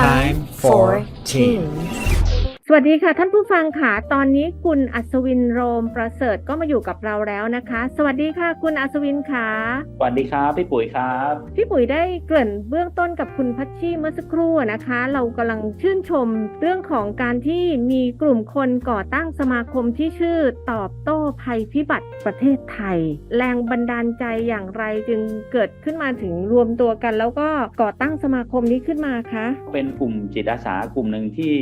Time for Teens ส วัสดีค่ะท่านผู้ฟังค่ะตอนนี้คุณอัศวินโรมประเสริฐก็มาอยู่กับเราแล้วนะคะ สวัสดีค่ะ คุณอัศวินค่ะสวัสดีครับพี่ปุ๋ยครับพี่ปุ๋ยได้เกริ่นเบื้องต้นกับคุณพัชชีเมื่อสักครู่นะคะ เรากำลังชื่นชมเรื่องของการที่มีกลุ่มคนก่อตั้งสมาคมที่ชื่อตอบโต้ภัยพิบัติประเทศไทย แรงบันดาลใจอย่างไรจึงเกิดขึ้นมาถึงรวมตัวกัน แล้วก็ก่อตั้งสมาคมนี้ขึ้นมาคะเป็นกลุ่มจิตอาสากลุ่มหนึ่งที่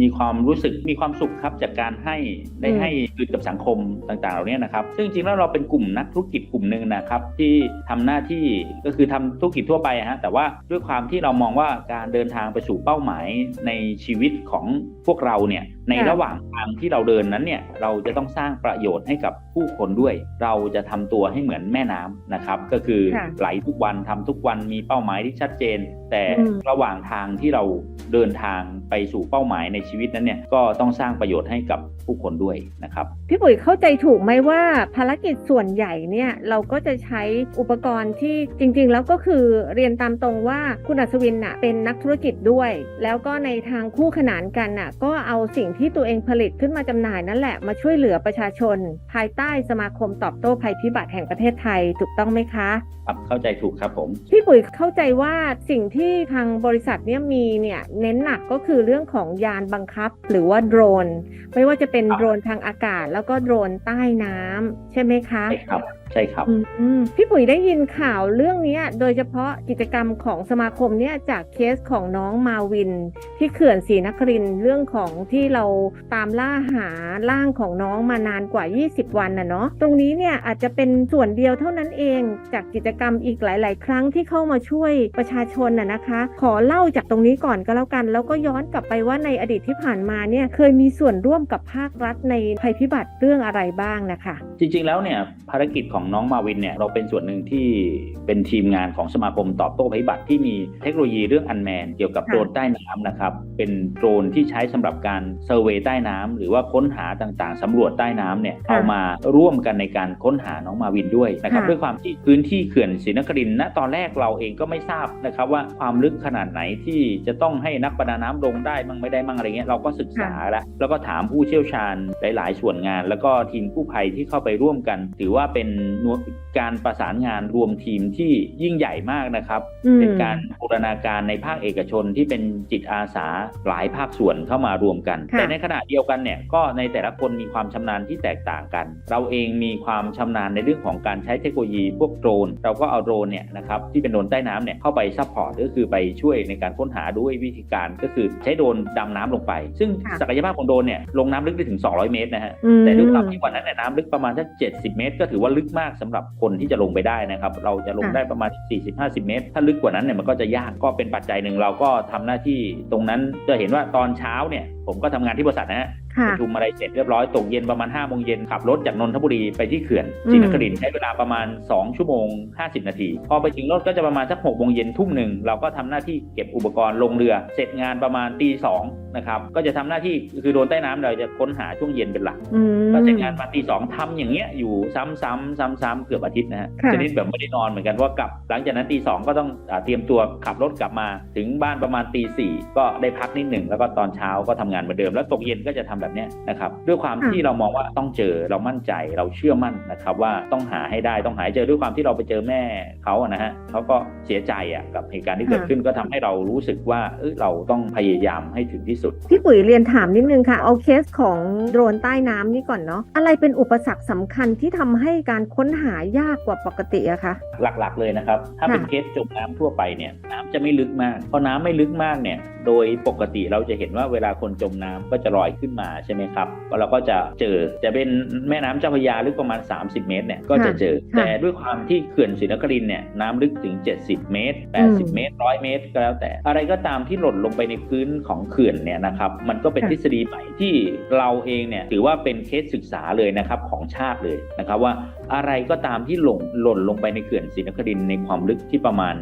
มีความรู้สึกมีความสุขครับจากการให้ได้อืมให้คืนกับสังคมต่างๆเหล่านี้นะครับ ซึ่งจริงๆแล้วเราเป็นกลุ่มนักธุรกิจกลุ่มหนึ่งนะครับ ที่ทำหน้าที่ก็คือทำธุรกิจทั่วไปอะฮะแต่ว่าด้วยความที่เรามองว่าการเดินทางไปสู่เป้าหมายในชีวิตของพวกเราเนี่ยในค่ะระหว่างทางที่เราเดินนั้นเนี่ยเราจะต้องสร้างประโยชน์ให้กับ ผู้คนด้วยเราจะทำตัวให้เหมือนแม่น้ำนะครับ ก็คือค่ะไหลทุกวันทำทุกวันมีเป้าหมายที่ชัดเจน แต่อืมระหว่างทางที่เราเดินทางไปสู่เป้าหมายในชีวิตนั้นเนี่ยก็ต้องสร้างประโยชน์ให้กับผู้คนด้วยนะครับพี่ปุ๋ยเข้าใจถูกไหมว่าภารกิจส่วนใหญ่เนี่ยเราก็จะใช้อุปกรณ์ที่จริง ๆ แล้วก็คือเรียนตามตรงว่าคุณอัศวินน่ะเป็นนักธุรกิจด้วย แล้วก็ในทางคู่ขนานกันน่ะก็เอาสิ่งที่ตัวเองผลิตขึ้นมาจำหน่ายนั่นแหละมาช่วยเหลือประชาชน ภายใต้สมาคมตอบโต้ภัยพิบัติแห่งประเทศไทยถูกต้องไหมคะ ครับเข้าใจถูกครับผม พี่ปุ๋ยเข้าใจว่าสิ่งที่ทางบริษัทเนี่ยมีเนี่ยเน้นหนักก็คือเรื่องของยานบังคับหรือว่าโดรน ไม่ว่าจะเป็นครับโดรนทางอากาศ แล้วก็โดรนใต้น้ำใช่ไหมคะใช่ครับ ใช่ครับอืมพี่ปุ๋ยได้ยินข่าวเรื่องเนี้ยโดยเฉพาะกิจกรรมของสมาคมเนี่ยจากเคสของน้องมาวิน ที่เขื่อนศรีนครินทร์เรื่องของที่เราตามล่าหาร่างของน้องมานานกว่า 20 วันน่ะเนาะตรงนี้เนี่ยอาจจะเป็นส่วนเดียวเท่านั้นเอง จากกิจกรรมอีกหลาย ๆ ครั้งที่เข้ามาช่วยประชาชนน่ะนะคะ ขอเล่าจากตรงนี้ก่อนก็แล้วกัน แล้วก็ย้อนกลับไปว่าในอดีตที่ผ่านมาเนี่ยเคยมีส่วนร่วมกับภาครัฐในภัยพิบัติเรื่องอะไรบ้างนะคะ จริง ๆ แล้วเนี่ยภารกิจของน้องมาวินเนี่ยเราเป็นส่วนหนึ่งที่เป็นทีมงานของสมาคมตอบโต้ภัยพิบัติที่มีเทคโนโลยีเรื่องอันแมนเกี่ยวกับค่ะโดรนใต้น้ำนะครับเป็นโดรนที่ใช้สำหรับการเซอร์เวยใต้น้ำหรือว่าค้นหาต่างๆสำรวจใต้น้ำเนี่ยเอามาร่วมกันในการค้นหาน้องมาวินด้วยนะครับค่ะด้วยความที่พื้นที่เขื่อนศรีนครินทร์ณตอนแรกเราเองก็ไม่ทราบนะครับว่าความลึกขนาดไหนที่จะต้องให้นักประดาน้ำลงได้มั่งไม่ได้มั่งอะไรเงี้ยเราก็ศึกษาแล้วแล้วก็ถามผู้เชี่ยวชาญหลาย ๆ ส่วนงาน แล้วก็ทีมกู้ภัยที่เข้าไปร่วมกัน ถือว่าเป็น no, การประสานงานรวมทีมที่ยิ่งใหญ่มากนะครับอืมเป็นการบูรณาการในภาคเอกชนที่เป็นจิตอาสาหลายภาคส่วนเข้ามารวมกันค่ะแต่ในขณะเดียวกันเนี่ยก็ในแต่ละคนมีความชำนาญที่แตกต่างกัน เราเองมีความชำนาญในเรื่องของการใช้เทคโนโลยีพวกโดรน เราก็เอาโดรนเนี่ยนะครับที่เป็นโดรนใต้น้ำเนี่ยเข้าไปซัพพอร์ตก็คือไปช่วยในการค้นหาด้วยวิธีการก็คือใช้โดรนดำน้ำลงไป ซึ่งค่ะศักยภาพของโดรนเนี่ยลงน้ำลึกได้ถึง 200 เมตรนะฮะอืมแต่ด้วยความที่วันนั้นเนี่ยน้ำลึกประมาณสัก70 เมตร ก็ถือว่าลึกมากสำหรับคนที่จะลงไปได้นะครับ เราจะลงค่ะได้ประมาณ 40-50 เมตร ถ้าลึกกว่านั้นเนี่ยมันก็จะยากก็เป็นปัจจัยหนึ่งเราก็ทำหน้าที่ตรงนั้นจะเห็นว่าตอนเช้าเนี่ยผมก็ทำงานที่บริษัทนะฮะค่ะ ประชุมอะไรเสร็จเรียบร้อยตกเย็นประมาณ5้าโมงเย็นขับรถจากนนทบุรีไปที่เขื่อนอืมศรีนครินทร์ใช้เวลาประมาณ 2 ชั่วโมง 50 นาที พอไปถึงรถก็จะประมาณสัก6โมงเย็นทุ่มหนึ่งเราก็ทำหน้าที่เก็บอุปกรณ์ลงเรือ เสร็จงานประมาณตีสองนะครับก็จะทำหน้าที่คือโดนใต้น้ำเราจะค้นหาช่วงเย็นเป็นหลักอืมก็เสร็จงานมาตีสองทำอย่างเงี้ยอยู่ซ้ำๆซ้ำๆเกือบอาทิตย์นะฮะค่ะชนิดแบบไม่ได้นอนเหมือนกันเพราะกลับหลังจากนั้นตีสองก็ต้องอาเตรียมตัวขับรถกลับมา ถึงบ้านประมาณตีสี่ก็ได้พักนิดหนึ่งแล้วก็ตอนเช้าก็ทำงานเหมือนเดิมแล้วตกเย็นก็จะทำแบบเนี้ยนะครับด้วยความค่ะที่เรามองว่าต้องเจอเรามั่นใจเราเชื่อมั่นนะครับว่าต้องหาให้ได้ต้องหาให้เจอด้วยความที่เราไปเจอแม่เขาอะนะฮะเขาก็เสียใจอะกับเหตุการณ์ที่เกิดขึ้นก็ทำให้เรารู้สึกว่าเอยเราต้องพยายามให้ถึงที่สุดพี่ปุ๋ยเรียนถามนิดนึงค่ะเอาเคสของโดรนใต้น้ำนี่ก่อนเนาะอะไรเป็นอุปสรรคสำคัญที่ทำให้การค้นหายากกว่าปกติอะคะหลักๆเลยนะครับถ้าค่ะเป็นเคสจมน้ำทั่วไปเนี่ยน้ำจะไม่ลึกมากพอน้ำไม่ลึกมากเนี่ยโดยปกติเราจะเห็นว่าเวลาคนจมน้ำก็จะลอยขึ้นมาใช่ไหมครับเราก็จะเจอจะเป็นแม่น้ำเจ้าพระยาลึกประมาณ 30 เมตรเนี่ยก็จะเจอค่ะแต่ด้วยความที่เขื่อนศรีนครินทร์เนี่ยน้ำลึกถึง 70 เมตรอืม80 เมตร 100 เมตรก็แล้วแต่ อะไรก็ตามที่หล่นลงไปในพื้นของเขื่อนเนี่ยนะครับมันก็เป็นค่ะทฤษฎีใหม่ที่เราเองเนี่ยถือว่าเป็นเคสศึกษาเลยนะครับของชาติเลยนะครับว่าอะไรก็ตามที่หล่นหล่นลงไปในเขื่อนศรีนครินในความลึกที่ประมาณ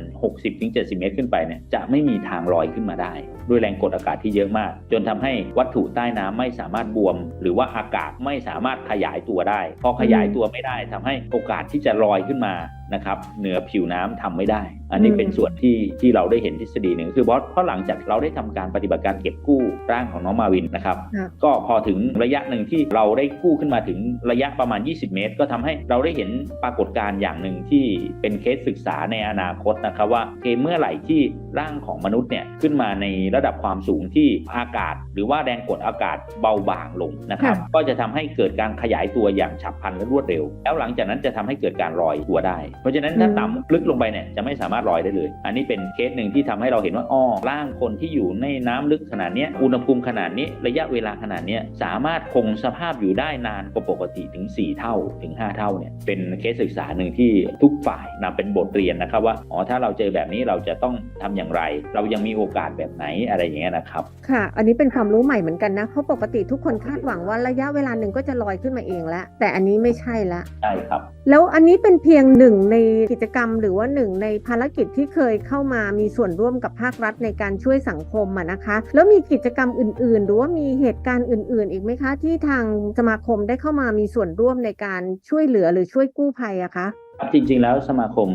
60-70 เมตรขึ้นไปเนี่ยจะไม่มีทางลอยขึ้นมาได้ ด้วยแรงกดอากาศที่เยอะมาก จนทำให้วัตถุใต้น้ำไม่สามารถบวม หรือว่าอากาศไม่สามารถขยายตัวได้ พอขยายตัวไม่ได้ทำให้โอกาสที่จะลอยขึ้นมา นะครับเหนือผิวน้ำทำไม่ได้ อันนี้อืมเป็นส่วนที่ที่เราได้เห็นทฤษฎีหนึ่งคือบอสเพราะหลังจากเราได้ทำการปฏิบัติการเก็บกู้ร่างของน้องมาวินนะครับครับ ก็พอถึงระยะหนึ่งที่เราได้กู้ขึ้นมาถึงระยะประมาณ 20 เมตร ก็ทำให้เราได้เห็นปรากฏการณ์อย่างหนึ่งที่เป็นเคสศึกษาในอนาคตนะครับว่าเกมเมื่อไหร่ที่ร่างของมนุษย์เนี่ยขึ้นมาในระดับความสูงที่อากาศ หรือว่าแรงกดอากาศเบาบางลงนะครับค่ะก็จะทำให้เกิดการขยายตัวอย่างฉับพลันและรวดเร็ว แล้วหลังจากนั้นจะทำให้เกิดการลอยตัวได้เพราะฉะนั้นถ้าต่ำลึกลงไปเนี่ยจะไม่สามารถลอยได้เลย อันนี้เป็นเคสหนึ่งที่ทำให้เราเห็นว่าอ้อร่างคนที่อยู่ในน้ำลึกขนาดเนี้ยอุณหภูมิขนาดนี้ระยะเวลาขนาดเนี้ยสามารถคงสภาพอยู่ได้นานกว่าปกติถึง 4 เท่าถึง 5 เท่าเนี่ยเป็นเคสศึกษาหนึ่งที่ทุกฝ่ายนำเป็นบทเรียนนะครับว่าอ๋อถ้าเราเจอแบบนี้เราจะต้องทำอย่างไร เรายังมีโอกาสแบบไหนอะไรอย่างเงี้ยนะครับค่ะ อันนี้เป็นความรู้ใหม่เหมือนกันนะเพราะปกติทุกคนคาดหวังว่าระยะเวลาหนึ่งก็จะลอยขึ้นมาเองแล้วแต่อันนี้ไม่ใช่ละใช่ครับ แล้วอันนี้เป็นเพียงหนึ่งในกิจกรรม หรือว่าหนึ่งในภารกิจที่เคยเข้ามามีส่วนร่วมกับภาครัฐในการช่วยสังคมอะนะคะ แล้วมีกิจกรรมอื่น ๆ หรือว่ามีเหตุการณ์อื่น ๆ อีกไหมคะ ที่ทางสมาคมได้เข้ามามีส่วนร่วมในการช่วยเหลือหรือช่วยกู้ภัยอะคะจริง ๆ แล้วสมาคม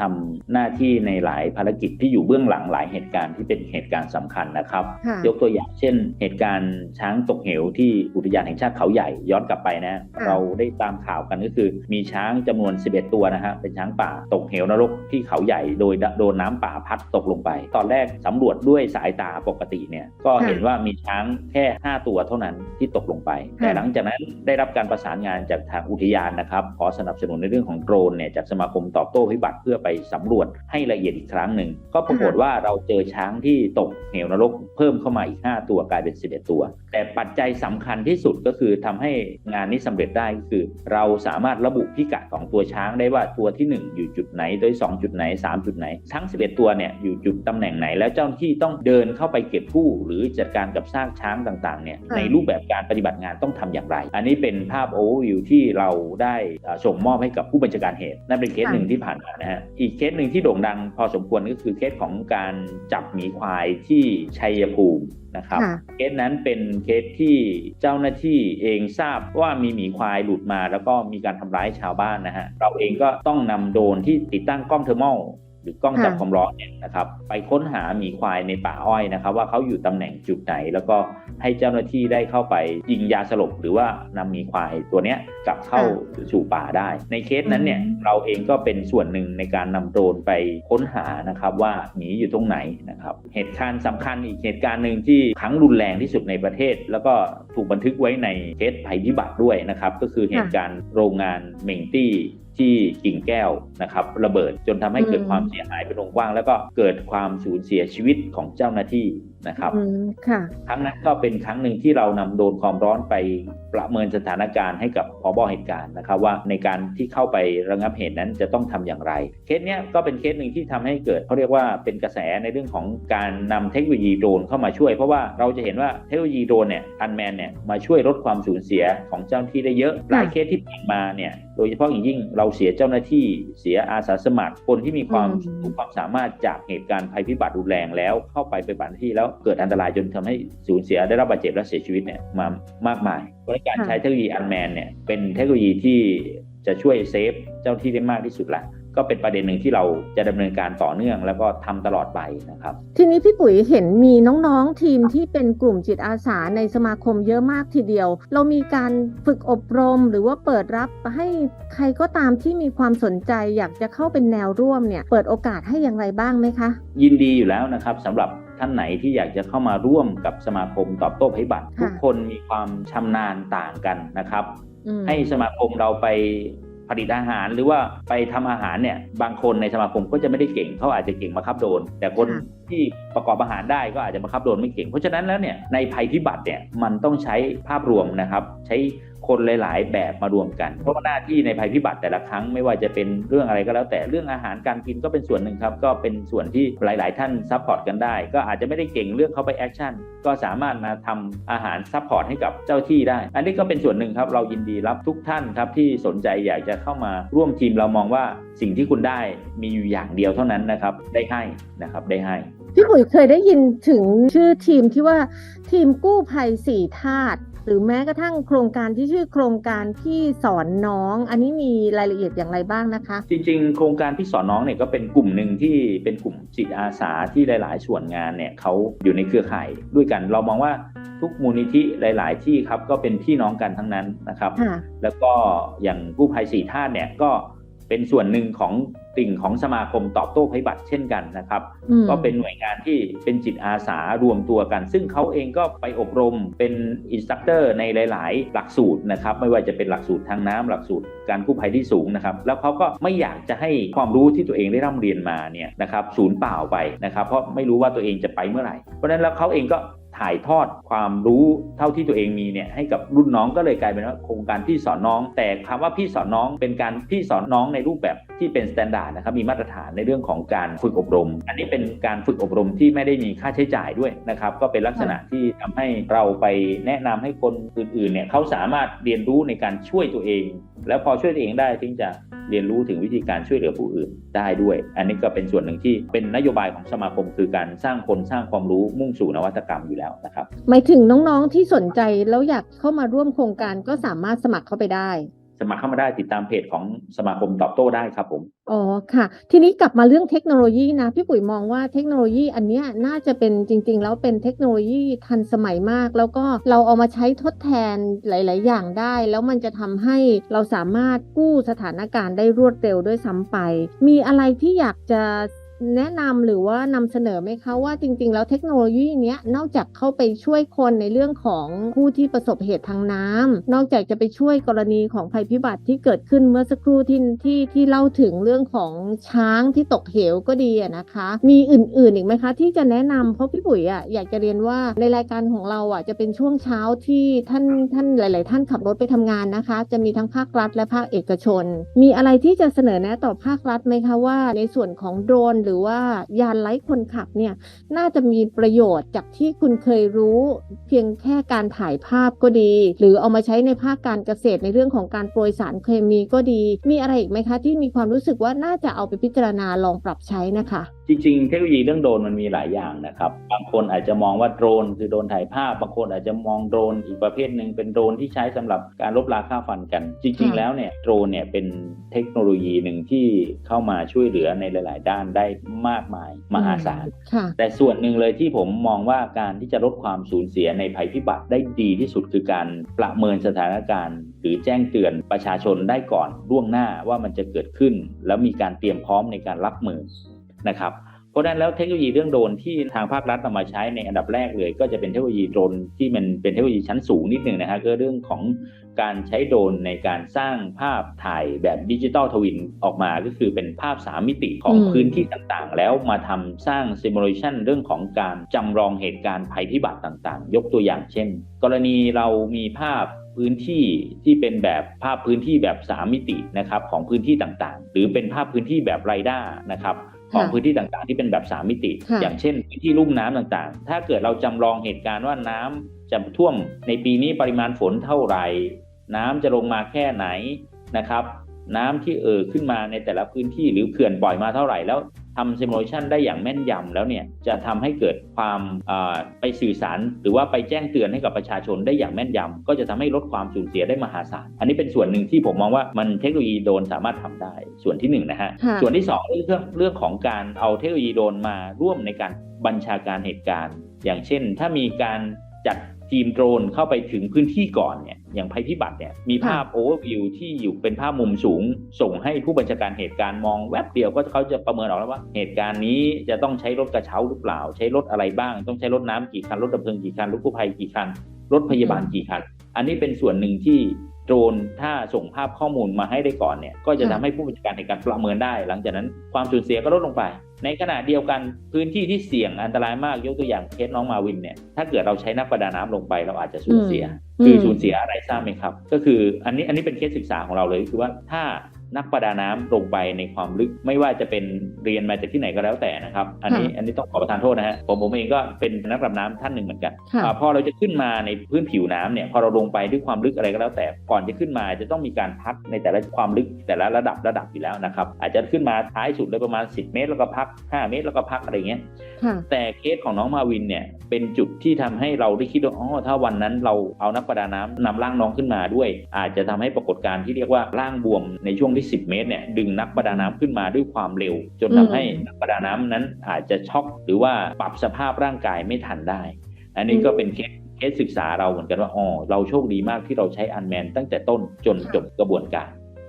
ทำหน้าที่ในหลายภารกิจที่อยู่เบื้องหลังหลายเหตุการณ์ที่เป็นเหตุการณ์สำคัญนะครับค่ะยกตัวอย่างเช่น เหตุการณ์ช้างตกเหวที่อุทยานแห่งชาติเขาใหญ่ย้อนกลับไปนะค่ะเราได้ตามข่าวกันก็คือ มีช้างจำนวน 11 ตัวนะฮะเป็นช้างป่าตกเหวนรกที่เขาใหญ่โดยโดนน้ำป่าพัดตกลงไป ตอนแรกสำรวจด้วยสายตาปกติเนี่ยก็เห็นว่ามีช้างแค่ 5 ตัวเท่านั้นที่ตกลงไป แต่หลังจากนั้นได้รับการประสานงานจากทางอุทยานนะครับขอสนับสนุนในเรื่องของโดรนเนี่ยจากสมาคมตอบโต้พิบัติเพื่อไปสำรวจให้ละเอียดอีกครั้งหนึ่ง ก็ปรากฏว่าเราเจอช้างที่ตกเหวนรกเพิ่มเข้ามาอีก 5 ตัวกลายเป็น 11 ตัว แต่ปัจจัยสำคัญที่สุดก็คือทำให้งานนี้สำเร็จได้ก็คือ เราสามารถระบุพิกัดของตัวช้างได้ว่าตัวที่ 1 อยู่จุดไหนโดย2จุดไหน 3 จุดไหน ทั้ง 11 ตัวเนี่ยอยู่จุดตำแหน่งไหน แล้วเจ้าหน้าที่ต้องเดินเข้าไปเก็บกู้หรือจัดการกับซากช้างต่างๆเนี่ยค่ะในรูปแบบการปฏิบัติงานต้องทำอย่างไร อันนี้เป็นภาพโอเวอร์วิวที่เราได้เอ่อส่งมอบให้กับผู้บัญชาการเหตุ นั่นเป็นเคสหนึ่งที่ผ่านมานะฮะอีกเคสหนึ่งที่โด่งดังพอสมควรก็คือเคสของการจับหมีควายที่ชัยภูมินะครับค่ะเคสนั้นเป็นเคสที่เจ้าหน้าที่เองทราบว่ามีหมีควายหลุดมา แล้วก็มีการทำร้ายชาวบ้านนะฮะเราเองก็ต้องนำโดรนที่ติดตั้งกล้องเทอร์โมหรือกล้องจับค่ะความร้อนเนี่ยนะครับไปค้นหาหมีควายในป่าอ้อยนะครับ ว่าเขาอยู่ตำแหน่งจุดไหนแล้วก็ ให้เจ้าหน้าที่ได้เข้าไปยิงยาสลบหรือว่านำหมีควายตัวเนี้ยกลับเข้าสู่ป่าได้ ในเคสนั้นเนี่ยอืมเราเองก็เป็นส่วนหนึ่งในการนำโดรนไปค้นหานะครับว่าหมีอยู่ตรงไหนนะครับเหตุการณ์สำคัญอีกเหตุการณ์หนึ่งที่ครั้งรุนแรงที่สุดในประเทศ แล้วก็ถูกบันทึกไว้ในเคสภัยพิบัติด้วยนะครับก็คือเหตุการณ์โรงงานเมงตี้ที่กิ่งแก้วนะครับระเบิดจนทำให้เกิดอืมความเสียหายเป็นวงกว้าง แล้วก็เกิดความสูญเสียชีวิตของเจ้าหน้าที่ นะครับอืมค่ะครั้งนั้นก็เป็นครั้งหนึ่งที่เรานำโดรนความร้อนไปประเมินสถานการณ์ให้กับพบเหตุการณ์นะครับ ว่าในการที่เข้าไประงับเหตุนั้นจะต้องทำอย่างไร เคสเนี้ยก็เป็นเคสหนึ่งที่ทำให้เกิดเขาเรียกว่าเป็นกระแสในเรื่องของการนำเทคโนโลยีโดรนเข้ามาช่วย เพราะว่าเราจะเห็นว่าเทคโนโลยีโดรนเนี่ยอันแมนเนี่ยมาช่วยลดความสูญเสียของเจ้าหน้าที่ได้เยอะหลายเคสที่ผ่านมาเนี่ยโดยเฉพาะอย่างยิ่งเราเสียเจ้าหน้าที่เสียอาสาสมัครคนที่มีความอืมรู้ความสามารถจากเหตุการณ์ภัยพิบัติรุนแรงแล้วเข้าไปไปฏิบัติหน้าที่แล้วเกิดอันตรายจนทำให้สูญเสียได้รับบาดเจ็บและเสียชีวิตเนี่ยมามากมายเพราะฉะนั้นการค่ะใช้เทคโนโลยีอันแมนเนี่ยเป็นเทคโนโลยีที่จะช่วยเซฟเจ้าหน้าที่ได้มากที่สุดแหละก็เป็นประเด็นหนึ่งที่เราจะดำเนินการต่อเนื่องแล้วก็ทำตลอดไปนะครับ ทีนี้พี่ปุ๋ยเห็นมีน้องๆทีมที่เป็นกลุ่มจิตอาสาในสมาคมเยอะมากทีเดียว เรามีการฝึกอบรมหรือว่าเปิดรับให้ใครก็ตามที่มีความสนใจอยากจะเข้าเป็นแนวร่วมเนี่ยเปิดโอกาสให้อย่างไรบ้างไหมคะ ยินดีอยู่แล้วนะครับสำหรับ ท่านไหนที่อยากจะเข้ามาร่วมกับสมาคมตอบโต้ภัยพิบัติค่ะทุกคนมีความชำนาญต่างกันนะครับอืมให้สมาคมเราไปผลิตอาหารหรือว่าไปทำอาหารเนี่ยบางคนในสมาคมก็จะไม่ได้เก่งเขาอาจจะเก่งมาคับโดน แต่คนค่ะที่ประกอบอาหารได้ก็อาจจะมาคับโดนไม่เก่ง เพราะฉะนั้นแล้วเนี่ยในภัยพิบัติเนี่ยมันต้องใช้ภาพรวมนะครับใช้ คนหลาย ๆ แบบมารวมกัน เพราะว่าหน้าที่ในภัยพิบัติแต่ละครั้งไม่ว่าจะเป็นเรื่องอะไรก็แล้ว แต่เรื่องอาหารการกินก็เป็นส่วนหนึ่งครับ ก็เป็นส่วนที่หลาย ๆ ท่านซัพพอร์ตกันได้ ก็อาจจะไม่ได้เก่งเรื่องเข้าไปแอคชั่นก็สามารถมาทำอาหารซัพพอร์ตให้กับเจ้าที่ได้ อันนี้ก็เป็นส่วนหนึ่งครับ เรายินดีรับทุกท่านครับที่สนใจอยากจะเข้ามาร่วมทีมเรามองว่าสิ่งที่คุณได้มีอยู่อย่างเดียวเท่านั้นนะครับ ได้ให้นะครับได้ให้พี่ปุ๋ยเคยได้ยินถึงชื่อทีมที่ว่าทีมกู้ภัยสี่ธาตุ หรือแม้กระทั่งโครงการที่ชื่อโครงการพี่สอนน้อง อันนี้มีรายละเอียดอย่างไรบ้างนะคะ จริง ๆ โครงการพี่สอนน้องเนี่ยก็เป็นกลุ่มหนึ่งที่เป็นกลุ่มจิตอาสาที่หลาย ๆ ส่วนงานเนี่ยเขาอยู่ในเครือข่ายด้วยกัน เรามองว่าทุกมูลนิธิหลาย ๆ ที่ครับก็เป็นพี่น้องกันทั้งนั้นนะครับค่ะแล้วก็อย่างกู้ภัยสี่ท่านเนี่ยก็ เป็นส่วนหนึ่งของติ่งของสมาคมตอบโต้ภัยพิบัติเช่นกันนะครับอืมก็เป็นหน่วยงานที่เป็นจิตอาสารวมตัวกัน ซึ่งเขาเองก็ไปอบรมเป็นอินสตัคเตอร์ในหลาย ๆ หลักสูตรนะครับ ไม่ว่าจะเป็นหลักสูตรทางน้ำหลักสูตรการกู้ภัยที่สูงนะครับ แล้วเขาก็ไม่อยากจะให้ความรู้ที่ตัวเองได้ร่ำเรียนมาเนี่ยนะครับศูนย์เปล่าไปนะครับ เพราะไม่รู้ว่าตัวเองจะไปเมื่อไหร่ เพราะฉะนั้นแล้วเขาเองก็ ถ่ายทอดความรู้เท่าที่ตัวเองมีเนี่ยให้กับรุ่นน้องก็เลยกลายเป็นว่าโครงการพี่สอนน้อง แต่คำว่าพี่สอนน้องเป็นการพี่สอนน้องในรูปแบบที่เป็นสแตนดาร์ดนะครับมีมาตรฐานในเรื่องของการฝึกอบรม อันนี้เป็นการฝึกอบรมที่ไม่ได้มีค่าใช้จ่ายด้วยนะครับก็เป็นลักษณะที่ทำให้เราไปแนะนำให้คนอื่นๆเนี่ยเขาสามารถเรียนรู้ในการช่วยตัวเอง แล้วพอช่วยตัวเองได้ถึงจะ เรียนรู้ถึงวิธีการช่วยเหลือผู้อื่นได้ด้วย อันนี้ก็เป็นส่วนหนึ่งที่เป็นนโยบายของสมาคม คือการสร้างคนสร้างความรู้มุ่งสู่นวัตกรรมอยู่แล้วนะครับหมายถึงน้องๆที่สนใจแล้วอยากเข้ามาร่วมโครงการก็สามารถสมัครเข้าไปได้ สมัครเข้ามาได้ติดตามเพจของสมาคมตอบโต้ได้ครับผม อ๋อค่ะ ทีนี้กลับมาเรื่องเทคโนโลยีนะ พี่ปุ๋ยมองว่าเทคโนโลยีอันนี้น่าจะเป็นจริง ๆ แล้วเป็นเทคโนโลยีทันสมัยมาก แล้วก็เราเอามาใช้ทดแทนหลาย ๆ อย่างได้ แล้วมันจะทำให้เราสามารถกู้สถานการณ์ได้รวดเร็วด้วยซ้ำไป มีอะไรที่อยากจะ แนะนำหรือว่านำเสนอไหมคะว่าจริง ๆ แล้วเทคโนโลยีเนี้ยนอกจากเข้าไปช่วยคนในเรื่องของผู้ที่ประสบเหตุทางน้ำนอกจากจะไปช่วยกรณีของภัยพิบัติที่เกิดขึ้นเมื่อสักครู่ที่ที่ที่เล่าถึงเรื่องของช้างที่ตกเหวก็ดีนะคะ มีอื่นๆอีกไหมคะที่จะแนะนำเพราะพี่ปุ๋ยอะอยากจะเรียนว่าในรายการของเราอะจะเป็นช่วงเช้าที่ท่านท่านหลาย ๆ ท่านขับรถไปทำงานนะคะ จะมีทั้งภาครัฐและภาคเอกชน มีอะไรที่จะเสนอแนะต่อภาครัฐไหมคะว่า ในส่วนของโดรนหรือว่ายานไร้คนขับเนี่ยน่าจะมีประโยชน์จากที่คุณเคยรู้ เพียงแค่การถ่ายภาพก็ดี หรือเอามาใช้ในภาคการเกษตรในเรื่องของการโปรยสารเคมีก็ดี มีอะไรอีกไหมคะ ที่มีความรู้สึกว่าน่าจะเอาไปพิจารณาลองปรับใช้นะคะจริงๆ เทคโนโลยีเรื่องโดรนมันมีหลายอย่างนะครับ บางคนอาจจะมองว่าโดรนคือโดรนถ่ายภาพ บางคนอาจจะมองโดรนอีกประเภทหนึ่งเป็นโดรนที่ใช้สำหรับการลบราค่าฟันกัน จริงค่ะๆแล้วเนี่ยโดรนเนี่ยเป็นเทคโนโลยีหนึ่งที่เข้ามาช่วยเหลือในหลาย ๆ ด้านได้มากมายมหาศาลค่ะแต่ส่วนหนึ่งเลยที่ผมมองว่าการที่จะลดความสูญเสียในภัยพิบัติได้ดีที่สุดคือการประเมินสถานการณ์ หรือแจ้งเตือนประชาชนได้ก่อนล่วงหน้าว่ามันจะเกิดขึ้น แล้วมีการเตรียมพร้อมในการรับมือนะครับเพราะฉะนั้นแล้วเทคโนโลยีเรื่องโดรนที่ทางภาครัฐนำมาใช้ในอันดับแรกเลย ก็จะเป็นเทคโนโลยีโดรนที่มันเป็นเทคโนโลยีชั้นสูงนิดหนึ่งนะฮะก็เรื่องของ การใช้โดรนในการสร้างภาพถ่ายแบบดิจิตอลทวินออกมาก็คือเป็นภาพ3มิติของอืมพื้นที่ต่างๆ แล้วมาทำสร้างซิมูเลชันเรื่องของการจำลองเหตุการณ์ภัยพิบัติต่างๆ ยกตัวอย่างเช่น กรณีเรามีภาพพื้นที่ที่เป็นแบบภาพพื้นที่แบบ 3 มิตินะครับของพื้นที่ต่างๆ หรือเป็นภาพพื้นที่แบบไรด้านะครับ ของค่ะพื้นที่ต่างๆ ที่เป็นแบบ3มิติค่ะอย่างเช่นพื้นที่ลุ่มน้ำต่างๆ ถ้าเกิดเราจำลองเหตุการณ์ว่าน้ำจะท่วมในปีนี้ปริมาณฝนเท่าไหร่ น้ำจะลงมาแค่ไหนนะครับ น้ำที่เอ่อขึ้นมาในแต่ละพื้นที่หรือเขื่อนปล่อยมาเท่าไหร่แล้วทำซิมูเลชันได้อย่างแม่นยำแล้วเนี่ยจะทำให้เกิดความอ่าไปสื่อสาร หรือว่าไปแจ้งเตือนให้กับประชาชนได้อย่างแม่นยำก็จะทำให้ลดความสูญเสียได้มหาศาลอันนี้เป็นส่วนหนึ่งที่ผมมองว่ามันเทคโนโลยีโดรนสามารถทำได้ส่วนที่หนึ่งนะฮะค่ะส่วนที่สองเรื่องเรื่องของการเอาเทคโนโลยีโดรนมาร่วมในการบัญชาการเหตุการณ์ อย่างเช่น ถ้ามีการจัด ทีมโดรนเข้าไปถึงพื้นที่ก่อนเนี่ยอย่างภัยพิบัติเนี่ยมีภาพโอเวอร์วิวที่อยู่เป็นภาพมุมสูง ส่งให้ผู้บัญชาการเหตุการณ์มองแวบเดียวก็เขาจะประเมินออกแล้วว่า เหตุการณ์นี้จะต้องใช้รถกระเช้าหรือเปล่า ใช้รถอะไรบ้าง ต้องใช้รถน้ำกี่คันรถดับเพลิงกี่คันรถกู้ภัยกี่คันรถพยาบาลกี่คัน อันนี้เป็นส่วนหนึ่งที่ โดรนถ้าส่งภาพข้อมูลมาให้ได้ก่อนเนี่ย ก็จะทำให้ผู้บัญชาการเหตุการณ์ประเมินได้ หลังจากนั้นความสูญเสียก็ลดลงไป ในขณะเดียวกันพื้นที่ที่เสี่ยงอันตรายมากยกตัวอย่างเคสน้องมาวินเนี่ยถ้าเกิดเราใช้นักประดาน้ำลงไปเราอาจจะสูญเสียอืมคือสูญเสียอะไรทราบไหมครับ ก็คืออันนี้อันนี้เป็นเคสศึกษาของเราเลยคือว่าถ้า นักประดาน้ำลงไปในความลึกไม่ว่าจะเป็นเรียนมาจากที่ไหนก็แล้วแต่นะครับ อันนี้ค่ะอันนี้ต้องขอประทานโทษนะฮะผมผมเองก็เป็นนักดำน้ำท่านหนึ่งเหมือนกันค่ะอ่าพอเราจะขึ้นมาในพื้นผิวน้ำเนี่ยพอเราลงไปด้วยความลึกอะไรก็แล้วแต่ก่อนจะขึ้นมาจะต้องมีการพักในแต่ละความลึกแต่ละระดับระดับอยู่แล้วนะครับ อาจจะขึ้นมาท้ายสุดเลยประมาณ 10 เมตรแล้วก็พัก 5 เมตรแล้วก็พักอะไรเงี้ยค่ะแต่เคสของน้องมาวินเนี่ยเป็นจุดที่ทำให้เราได้คิดว่าอ๋อถ้าวันนั้นเราเอานักประดาน้ำนำร่างน้องขึ้นมาด้วย อาจจะทำให้ปรากฏการณ์ที่เรียกว่าร่างบวมในช่วงที่10 เมตรเนี่ยดึงนักประดาน้ำขึ้นมาด้วยความเร็ว จนทำให้นักประดาน้ำนั้นอาจจะช็อกหรือว่าปรับสภาพร่างกายไม่ทันได้ อันนี้ก็เป็นเคสเคสศึกษาเราเหมือนกันว่าอ๋อเราโชคดีมากที่เราใช้อันแมนตั้งแต่ต้นจนจบกระบวนการ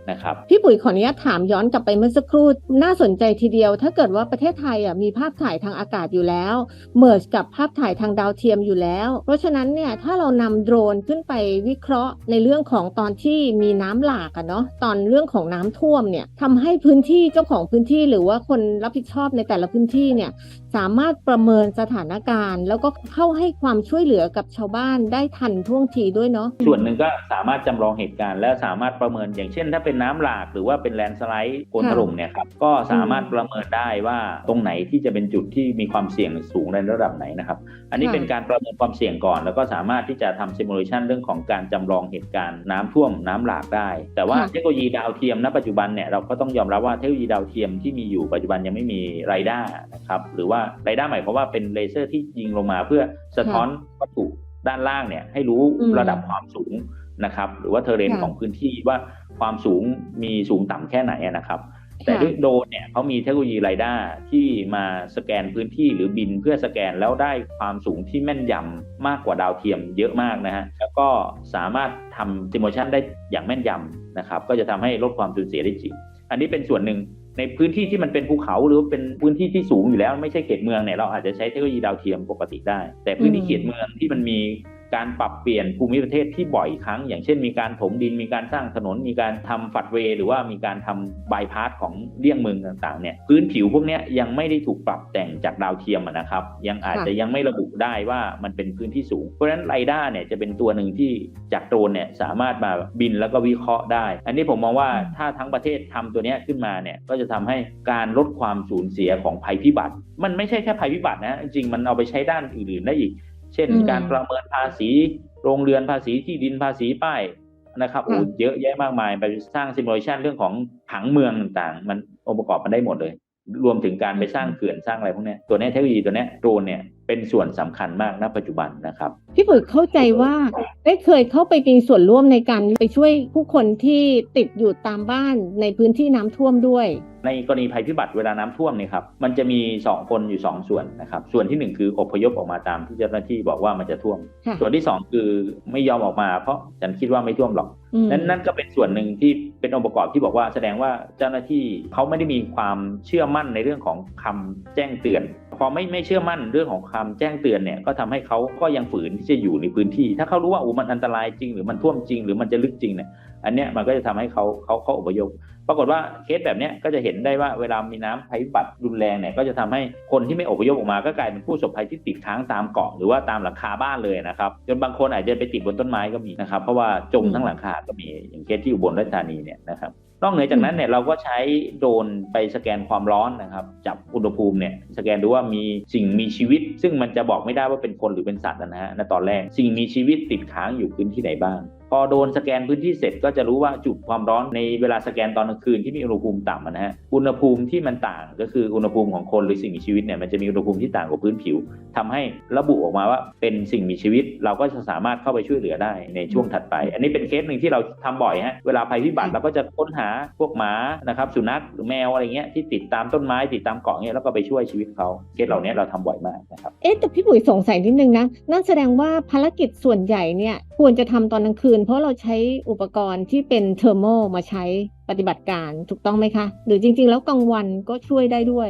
นะครับพี่ปุ๋ยขออนุญาตถามย้อนกลับไปเมื่อสักครู่น่าสนใจทีเดียว ถ้าเกิดว่าประเทศไทยอะมีภาพถ่ายทางอากาศอยู่แล้วเมิร์กับภาพถ่ายทางดาวเทียมอยู่แล้ว เพราะฉะนั้นเนี่ยถ้าเรานำโดรนขึ้นไปวิเคราะห์ในเรื่องของตอนที่มีน้ำหลากอะเนาะตอนเรื่องของน้ำท่วมเนี่ยทำให้พื้นที่เจ้าของพื้นที่หรือว่าคนรับผิดชอบในแต่ละพื้นที่เนี่ยสามารถประเมินสถานการณ์ แล้วก็เข้าให้ความช่วยเหลือกับชาวบ้านได้ทันท่วงทีด้วยเนาะส่วนหนึ่งก็สามารถจำลองเหตุการณ์และสามารถประเมินอย่างเช่นถ้าเป็นน้ำหลากหรือว่าเป็นแลนด์สไลด์โคลนค่ะถล่มเนี่ยครับก็สามารถประเมินได้ว่าตรงไหนที่จะเป็นจุดที่มีความเสี่ยงสูงในระดับไหนนะครับ อันนี้ค่ะเป็นการประเมินความเสี่ยงก่อน แล้วก็สามารถที่จะทำซิมูเลชันเรื่องของการจำลองเหตุการณ์น้ำท่วมน้ำหลากได้ แต่ว่าค่ะเทคโนโลยีดาวเทียมณปัจจุบันเนี่ยเราก็ต้องยอมรับว่าเทคโนโลยีดาวเทียมที่มีอยู่ปัจจุบันยังไม่มีไรด้านะครับหรือว่าไรด้าหมายความว่าเป็นเลเซอร์ที่ยิงลงมาเพื่อสะท้อนวัตถุด้านล่างเนี่ยให้รู้อืมระดับความสูงนะครับหรือว่าเทอร์เรนค่ะของพื้นที่ว่า ความสูงมีสูงต่ำแค่ไหนอะนะครับ แต่ด้วยโดรนเนี่ยเขามีเทคโนโลยีไรด้าที่มาสแกนพื้นที่หรือบินเพื่อสแกนแล้วได้ความสูงที่แม่นยำมากกว่าดาวเทียมเยอะมากนะฮะแล้วก็สามารถทำซิมูเลชันได้อย่างแม่นยำนะครับ ก็จะทำให้ลดความสูญเสียได้จริง อันนี้เป็นส่วนหนึ่งในพื้นที่ที่มันเป็นภูเขาหรือว่าเป็นพื้นที่ที่สูงอยู่แล้ว ไม่ใช่เขตเมืองเนี่ยเราอาจจะใช้เทคโนโลยีดาวเทียมปกติได้ แต่พื้นที่อืมเขตเมืองที่มันมี การปรับเปลี่ยนภูมิประเทศที่บ่อยครั้ง อย่างเช่นมีการถมดินมีการสร้างถนน มีการทำฝัดเวย์หรือว่ามีการทำบายพาสของเลี่ยงเมืองต่างๆเนี่ยพื้นผิวพวกเนี้ยยังไม่ได้ถูกปรับแต่งจากดาวเทียมอะนะครับ ยังอาจจะยังไม่ระบุได้ว่ามันเป็นพื้นที่สูง เพราะฉะนั้นไรด้าเนี่ยจะเป็นตัวหนึ่งที่จากโดรนเนี่ยสามารถมาบินแล้วก็วิเคราะห์ได้ อันนี้ผมมองว่าถ้าทั้งประเทศทำตัวเนี้ยขึ้นมาเนี่ยก็จะทำให้การลดความสูญเสียของภัยพิบัติ มันไม่ใช่แค่ภัยพิบัตินะจริงๆมันเอาไปใช้ด้านอื่นๆได้อีก เช่นอืมการประเมินภาษีโรงเรือนภาษีที่ดินภาษีป้ายนะครับโอ้ค่ะเยอะแยะมากมายไปสร้างซิมูเลชันเรื่องของผังเมืองต่างๆ มันองค์ประกอบมันได้หมดเลย รวมถึงการไปสร้างเขื่อนสร้างอะไรพวกเนี้ยตัวเนี้ยเทคโนโลยีตัวเนี้ยโดรนเนี่ย เป็นส่วนสำคัญมากณปัจจุบันนะครับ พี่ปุ๋ยเข้าใจว่าได้เคยเข้าไปมีส่วนร่วมในการไปช่วยผู้คนที่ติดอยู่ตามบ้านในพื้นที่น้ำท่วมด้วย ในกรณีภัยพิบัติเวลาน้ำท่วมเนี่ยครับมันจะมี 2 คนอยู่ 2 ส่วนนะครับส่วนที่ 1 คืออพยพออกมาตามที่เจ้าหน้าที่บอกว่ามันจะท่วมค่ะส่วนที่ 2 คือไม่ยอมออกมาเพราะฉันคิดว่าไม่ท่วมหรอกอืมนั่นนั่นก็เป็นส่วนหนึ่งที่เป็นองค์ประกอบที่บอกว่าแสดงว่าเจ้าหน้าที่เขาไม่ได้มีความเชื่อมั่นในเรื่องของคำแจ้งเตือน พอไม่ไม่เชื่อมั่นเรื่องของคำแจ้งเตือนเนี่ยก็ทำให้เขาก็ยังฝืนที่จะอยู่ในพื้นที่ ถ้าเขารู้ว่าโอ้มันอันตรายจริง หรือมันท่วมจริง หรือมันจะลึกจริงเนี่ยอันเนี้ยมันก็จะทำให้เขาเขาเขาอพยพปรากฏว่าเคสแบบเนี้ยก็จะเห็นได้ว่าเวลามีน้ำภัยพิบัติรุนแรงเนี่ยก็จะทำให้คนที่ไม่อพยพออกมาก็กลายเป็นผู้ประสบภัยที่ติดค้างตามเกาะหรือว่าตามหลังคาบ้านเลยนะครับจนบางคนอาจจะไปติดบนต้นไม้ก็มีนะครับเพราะว่าจมทั้งหลังคาก็มีอย่างเคสที่อุบลราชธานีเนี่ยนะครับ นอกเหนือจากนั้นเนี่ยเราก็ใช้โดรนไปสแกนความร้อนนะครับจับอุณหภูมิเนี่ยสแกนดูว่ามีสิ่งมีชีวิต ซึ่งมันจะบอกไม่ได้ว่าเป็นคนหรือเป็นสัตว์นะฮะณตอนแรกสิ่งมีชีวิตติดค้างอยู่พื้นที่ไหนบ้าง พอโดนสแกนพื้นที่เสร็จก็จะรู้ว่าจุดความร้อนในเวลาสแกนตอนกลางคืนที่มีอุณหภูมิต่ำอะนะฮะอุณหภูมิที่มันต่างก็คืออุณหภูมิของคนหรือสิ่งมีชีวิตเนี่ยมันจะมีอุณหภูมิที่ต่างกว่าพื้นผิวทำให้ระบุออกมาว่าเป็นสิ่งมีชีวิต เราก็จะสามารถเข้าไปช่วยเหลือได้ในช่วงถัดไป อันนี้เป็นเคสหนึ่งที่เราทำบ่อยฮะเวลาภัยพิบัติเราก็จะค้นหาพวกหมานะครับสุนัขหรือแมวอะไรเงี้ยที่ติดตามต้นไม้ติดตามเกาะเงี้ยแล้วก็ไปช่วยชีวิตเขาเคสเหล่านี้เราทำบ่อยมากนะครับเอ๊ะแต่พี่ปุ๋ยสงสัยนิดนึงนะนั่นแสดงว่าภารกิจส่วนใหญ่เนี่ย ควรจะทำตอนกลางคืน เพราะเราใช้อุปกรณ์ที่เป็นเทอร์โมมาใช้ปฏิบัติการถูกต้องไหมคะ หรือจริง ๆ แล้วกลางวันก็ช่วยได้ด้วย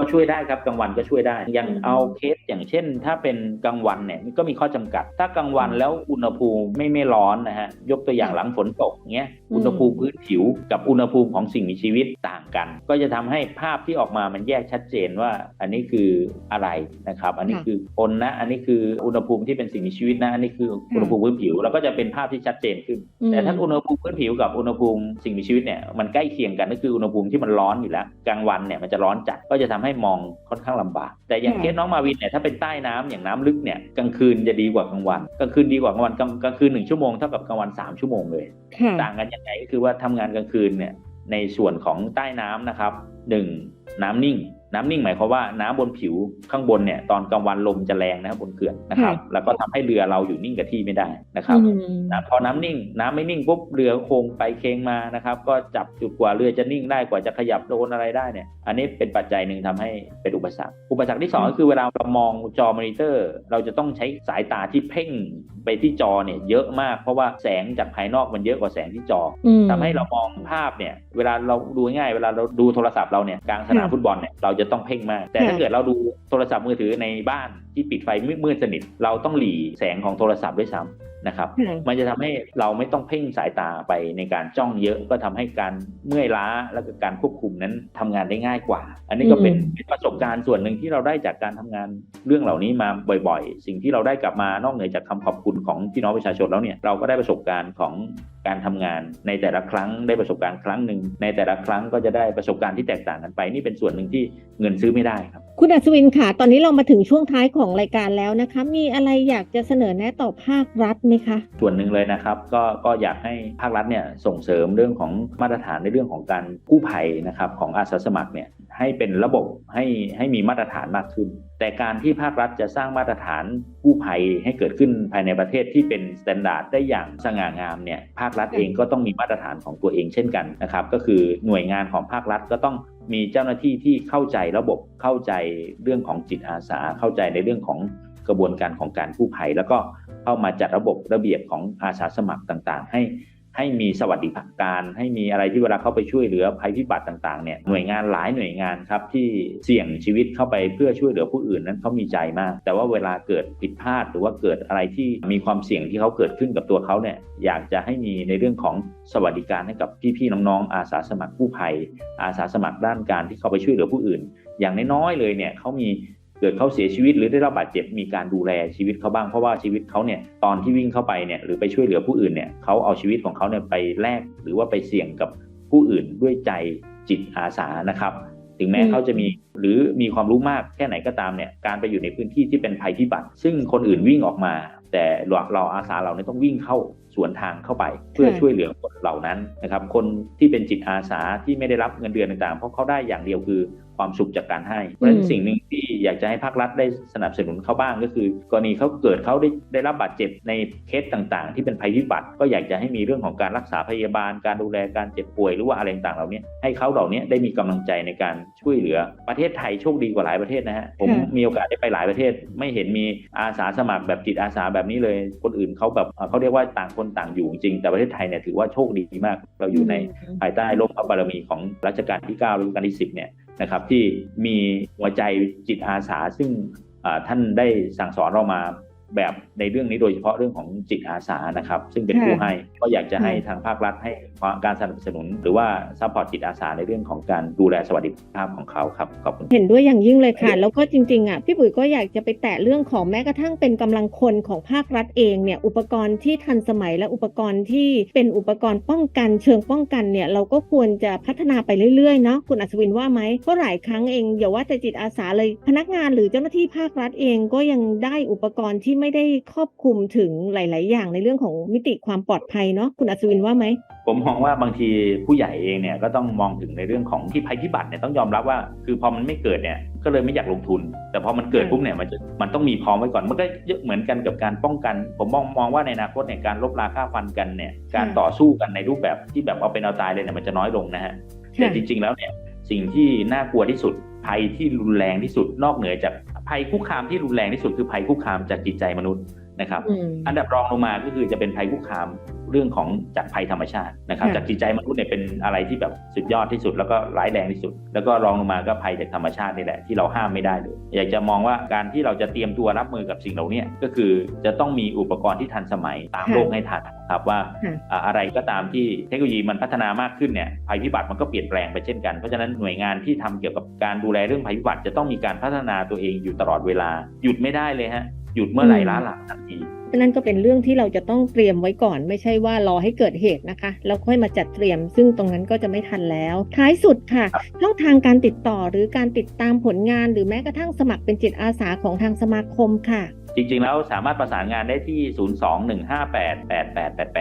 ก็ช่วยได้ครับกลางวันก็ช่วยได้ อย่างอืมเอาเคสอย่างเช่น ถ้าเป็นกลางวันเนี่ยก็มีข้อจำกัด ถ้ากลางวันแล้วอุณหภูมิไม่ไม่ร้อนนะฮะยกตัวอย่างหลังฝนตกเงี้ยอืมอุณหภูมิพื้นผิว กับอุณหภูมิของสิ่งมีชีวิตต่างกัน ก็จะทำให้ภาพที่ออกมามันแยกชัดเจนว่า อันนี้คืออะไรนะครับ อันนี้คือคนนะ อันนี้คืออุณหภูมิที่เป็นสิ่งมีชีวิตนะ อันนี้คืออุณหภูมิพื้นผิว แล้วก็จะเป็นภาพที่ชัดเจนขึ้นอืมแต่ถ้าอุณหภูมิพื้นผิวกับอุณหภูมิสิ่งมีชีวิตเนี่ยมันใกล้เคียงกันก็คืออุณหภูมิที่มันร้อนอยู่แล้วกลางวันเนี่ยมันจะร้อนจัดก็จะทำให้มองค่อนข้างลำบาก แต่อย่างค่ะเคสน้องมาวินเนี่ยถ้าเป็นใต้น้ำอย่างน้ำลึกเนี่ยกลางคืนจะดีกว่ากลางวันกลางคืนดีกว่ากลางวันกลางกลางคืนหนึ่งชั่วโมงเท่ากับกลางวันสามชั่วโมงเลยค่ะต่างกันยังไงก็คือว่าทำงานกลางคืนเนี่ยในส่วนของใต้น้ำนะครับหนึ่งน้ำนิ่ง น้ำนิ่งหมายความว่าน้ำบนผิวข้างบนเนี่ยตอนกลางวันลมจะแรงนะครับบนเขื่อนนะครับค่ะแล้วก็ทำให้เรือเราอยู่นิ่งกับที่ไม่ได้นะครับอืมนะพอน้ำนิ่ง น้ำไม่นิ่งปุ๊บเรือโค้งไปเค้งมานะครับ ก็จับจุดกว่าเรือจะนิ่งได้กว่าจะขยับโดนอะไรได้เนี่ย อันนี้เป็นปัจจัยหนึ่งทำให้เป็นอุปสรรคอุปสรรคที่สองก็คือเวลาเรามองจอมอนิเตอร์ เราจะต้องใช้สายตาที่เพ่งไปที่จอเนี่ยเยอะมาก เพราะว่าแสงจากภายนอกมันเยอะกว่าแสงที่จออืมทำให้เรามองภาพเนี่ย เวลาเราดูง่ายๆเวลาเราดูโทรศัพท์เราเนี่ยกลางสนามค่ะฟุตบอลเนี่ยเราจะต้องเพ่งมาก แต่ถ้าค่ะเกิดเราดูโทรศัพท์มือถือในบ้านที่ปิดไฟมืดๆสนิท เราต้องหลีแสงของโทรศัพท์ด้วยซ้ำ นะครับค่ะมันจะทำให้เราไม่ต้องเพ่งสายตาไปในการจ้องเยอะก็ทำให้การเมื่อยล้าและก็การควบคุมนั้นทำงานได้ง่ายกว่า อันนี้ก็เป็นอืมเป็นประสบการณ์ส่วนหนึ่งที่เราได้จากการทำงานเรื่องเหล่านี้มาบ่อยๆ สิ่งที่เราได้กลับมานอกเหนือจากคำขอบคุณของพี่น้องประชาชนแล้วเนี่ยเราก็ได้ประสบการณ์ของการทำงานในแต่ละครั้งได้ประสบการณ์ครั้งหนึ่งในแต่ละครั้งก็จะได้ประสบการณ์ที่แตกต่างกันไปนี่เป็นส่วนหนึ่งที่เงินซื้อไม่ได้ครับ คุณอัศวินค่ะ ตอนนี้เรามาถึงช่วงท้ายของรายการแล้วนะคะมีอะไรอยากจะเสนอแนะต่อภาครัฐไหมคะ ส่วนหนึ่งเลยนะครับ ก็ก็อยากให้ภาครัฐเนี่ยส่งเสริมเรื่องของมาตรฐานในเรื่องของการกู้ภัยนะครับของอาสาสมัครเนี่ยให้เป็นระบบให้ให้มีมาตรฐานมากขึ้น แต่การที่ภาครัฐจะสร้างมาตรฐานกู้ภัยให้เกิดขึ้นภายในประเทศที่เป็นสแตนดาร์ดได้อย่างสง่างามเนี่ยภาครัฐเองก็ต้องมีมาตรฐานของตัวเองเช่นกันนะครับ ก็คือหน่วยงานของภาครัฐก็ต้องมีเจ้าหน้าที่ที่เข้าใจระบบเข้าใจเรื่องของจิตอาสาเข้าใจในเรื่องของกระบวนการของการกู้ภัย แล้วก็ เข้ามาจัดระบบระเบียบของอาสาสมัครต่างๆ ให้ให้มีสวัสดิการ ให้มีอะไรที่เวลาเข้าไปช่วยเหลือภัยพิบัติต่างๆเนี่ยหน่วยงานหลายหน่วยงานครับที่เสี่ยงชีวิตเข้าไปเพื่อช่วยเหลือผู้อื่นนั้นเขามีใจมาก แต่ว่าเวลาเกิดผิดพลาดหรือว่าเกิดอะไรที่มีความเสี่ยงที่เขาเกิดขึ้นกับตัวเขาเนี่ยอยากจะให้มีในเรื่องของสวัสดิการให้กับพี่ๆน้องๆอาสาสมัครกู้ภัย อาสาสมัครด้านการที่เขาไปช่วยเหลือผู้อื่น อย่างน้อยๆเลยเนี่ยเขามี เกิดเขาเสียชีวิตหรือได้รับบาดเจ็บมีการดูแลชีวิตเขาบ้างเพราะว่าชีวิตเขาเนี่ยตอนที่วิ่งเข้าไปเนี่ยหรือไปช่วยเหลือผู้อื่นเนี่ยเขาเอาชีวิตของเขาเนี่ยไปแลกหรือว่าไปเสี่ยงกับผู้อื่นด้วยใจจิตอาสานะครับ ถึงแม้อืมเขาจะมีหรือมีความรู้มากแค่ไหนก็ตามเนี่ยการไปอยู่ในพื้นที่ที่เป็นภัยพิบัติ ซึ่งคนอื่นวิ่งออกมา แต่เราเราอาสาเราเนี่ยต้องวิ่งเข้าสวนทางเข้าไป เพื่อช่วยเหลือคนเหล่านั้นนะครับ คนที่เป็นจิตอาสาที่ไม่ได้รับเงินเดือนต่างๆ เพราะเขาได้อย่างเดียวคือ ความสุขจากการให้เพราะฉะนั้นสิ่งหนึ่งที่อยากจะให้ภาครัฐได้สนับสนุนเขาบ้างก็คือ กรณีเขาเกิดเขาได้ได้รับบาดเจ็บในเคสต่างๆ ที่เป็นภัยพิบัติ ก็อยากจะให้มีเรื่องของการรักษาพยาบาล การดูแลการเจ็บป่วยหรือว่าอะไรต่างๆเหล่านี้ให้เขาเหล่านี้ได้มีกำลังใจในการช่วยเหลือประเทศไทยโชคดีกว่าหลายประเทศนะฮะผมค่ะมีโอกาสได้ไปหลายประเทศ ไม่เห็นมีอาสาสมัครแบบจิตอาสาแบบนี้เลยคนอื่นเขาแบบเอ่อเขาเรียกว่าต่างคนต่างอยู่จริงแต่ประเทศไทยเนี่ยถือว่าโชคดีมากเราอยู่ในภายใต้ร่มพระบารมีของรัชกาลที่9รัชกาลที่10เนี่ย นะครับที่มีหัวใจจิตอาสาซึ่งท่านได้สั่งสอนเรามา แบบในเรื่องนี้โดยเฉพาะเรื่องของจิตอาสานะครับ ซึ่งเป็นค่ะผู้ให้ก็อยากจะให้ค่ะทางภาครัฐให้ความการสนับสนุน หรือว่าซัพพอร์ตจิตอาสาในเรื่องของการดูแลสวัสดิภาพของเขาครับขอบคุณเห็นด้วยอย่างยิ่งเลยค่ะ แล้วก็จริงๆอะพี่ปุ๋ยก็อยากจะไปแตะเรื่องของแม้กระทั่งเป็นกำลังคนของภาครัฐเองเนี่ยอุปกรณ์ที่ทันสมัยและอุปกรณ์ที่เป็นอุปกรณ์ป้องกันเชิงป้องกันเนี่ยเราก็ควรจะพัฒนาไปเรื่อยๆเนาะคุณอัศวินว่าไหมเพราะหลายครั้งเองอย่าว่าแต่จิตอาสาเลยพนักงานหรือเจ้าหน้าที่ภาครัฐเองก็ยังได้อุปกรณ์ที่ไม่ได้ครอบคลุมถึงหลาย ๆ อย่างในเรื่องของมิติความปลอดภัยเนาะคุณอัศวินว่าไหม ผมมองว่าบางทีผู้ใหญ่เองเนี่ยก็ต้องมองถึงในเรื่องของที่ภัยพิบัติเนี่ยต้องยอมรับว่า คือพอมันไม่เกิดเนี่ยก็เลยไม่อยากลงทุน แต่พอมันเกิดปุ๊บเนี่ยมันจะมันต้องมีพร้อมไว้ก่อนมันก็เยอะเหมือนกันกับการป้องกัน ผมมองมองว่าในอนาคตเนี่ยการลบราค่าฟันกันเนี่ยการต่อสู้กันในรูปแบบที่แบบเอาเป็นเอาตายเลยเนี่ยมันจะน้อยลงนะฮะแต่จริง ๆ แล้วเนี่ยสิ่งที่น่ากลัวที่สุดภัยที่รุนแรงที่สุดนอกเหนือจาก ภัยคุกคามที่รุนแรงที่สุดคือภัยคุกคามจากจิตใจมนุษย์นะครับอืมอันดับรองลงมาก็คือจะเป็นภัยคุกคามเรื่องของจากภัยธรรมชาตินะครับค่ะจากจิตใจมนุษย์เนี่ยเป็นอะไรที่แบบสุดยอดที่สุด แล้วก็ร้ายแรงที่สุด แล้วก็รองลงมาก็ภัยจากธรรมชาตินี่แหละที่เราห้ามไม่ได้เลยอยากจะมองว่าการที่เราจะเตรียมตัวรับมือกับสิ่งเหล่านี้ก็คือจะต้องมีอุปกรณ์ที่ทันสมัยตามค่ะโลกให้ทันครับว่าค่ะอ่าอะไรก็ตามที่เทคโนโลยีมันพัฒนามากขึ้นเนี่ยภัยพิบัติมันก็เปลี่ยนแปลงไปเช่นกันเพราะฉะนั้นหน่วยงานที่ทำเกี่ยวกับการดูแลเรื่องภัยพิบัติจะต้องมีการพัฒนาตัวเองอยู่ตลอดเวลาหยุดไม่ได้เลยฮะ หยุดเมื่อไหร่อืมล้าหลังทันทีนั่นก็เป็นเรื่องที่เราจะต้องเตรียมไว้ก่อน ไม่ใช่ว่ารอให้เกิดเหตุนะคะ แล้วค่อยมาจัดเตรียม ซึ่งตรงนั้นก็จะไม่ทันแล้ว ท้ายสุดค่ะช่องทางการติดต่อหรือการติดตามผลงาน หรือแม้กระทั่งสมัครเป็นจิตอาสาของทางสมาคมค่ะ จริงๆ แล้วสามารถประสานงานได้ที่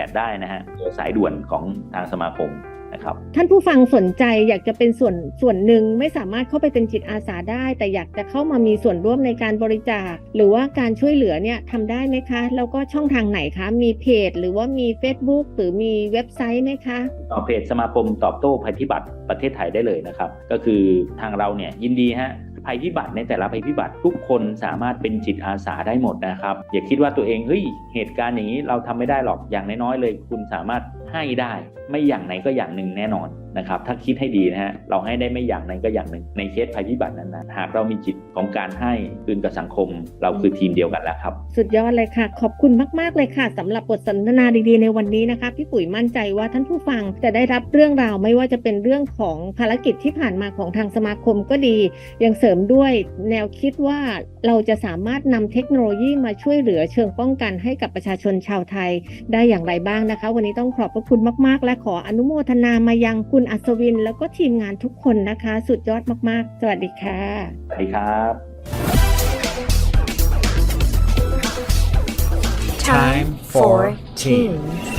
021588888 ได้นะฮะสายด่วนของทางสมาคม นะครับท่านผู้ฟังสนใจอยากจะเป็นส่วนส่วนหนึ่งไม่สามารถเข้าไปเป็นจิตอาสาได้ แต่อยากจะเข้ามามีส่วนร่วมในการบริจาค หรือว่าการช่วยเหลือเนี่ยทำได้ไหมคะ แล้วก็ช่องทางไหนคะ มีเพจ หรือว่ามี Facebook หรือมีเว็บไซต์ไหมคะต่อเพจสมาคมตอบโต้ภัยพิบัติประเทศไทยได้เลยนะครับ ก็คือทางเราเนี่ยยินดีฮะภัยพิบัติในแต่ละภัยพิบัติทุกคนสามารถเป็นจิตอาสาได้หมดนะครับ อย่าคิดว่าตัวเองเฮ้ยเหตุการณ์อย่างนี้เราทำไม่ได้หรอกอย่างน้อยๆเลย คุณสามารถ ให้ได้ ไม่อย่างไหนก็อย่างหนึ่งแน่นอน นะครับ ถ้าคิดให้ดีนะฮะ เราให้ได้ไม่อย่างไหนก็อย่างหนึ่ง ในเคสภัยพิบัตินั้นนะหากเรามีจิตของการให้คืนกับสังคม เราคือทีมเดียวกันแล้วครับ สุดยอดเลยค่ะ ขอบคุณมากๆเลยค่ะสำหรับบทสนทนาดีๆในวันนี้นะคะ พี่ปุ๋ยมั่นใจว่าท่านผู้ฟังจะได้รับเรื่องราวไม่ว่าจะเป็นเรื่องของภารกิจที่ผ่านมาของทางสมาคมก็ดี ยังเสริมด้วยแนวคิดว่าเราจะสามารถนำเทคโนโลยีมาช่วยเหลือเชิงป้องกันให้กับประชาชนชาวไทย ได้อย่างไรบ้างนะคะ วันนี้ต้องขอบพระคุณมาก ๆ และขออนุโมทนามายังคุณคุณอัศวินแล้วก็ทีมงานทุกคนนะคะ สุดยอดมากๆ สวัสดีค่ะ สวัสดีครับ Time for teens.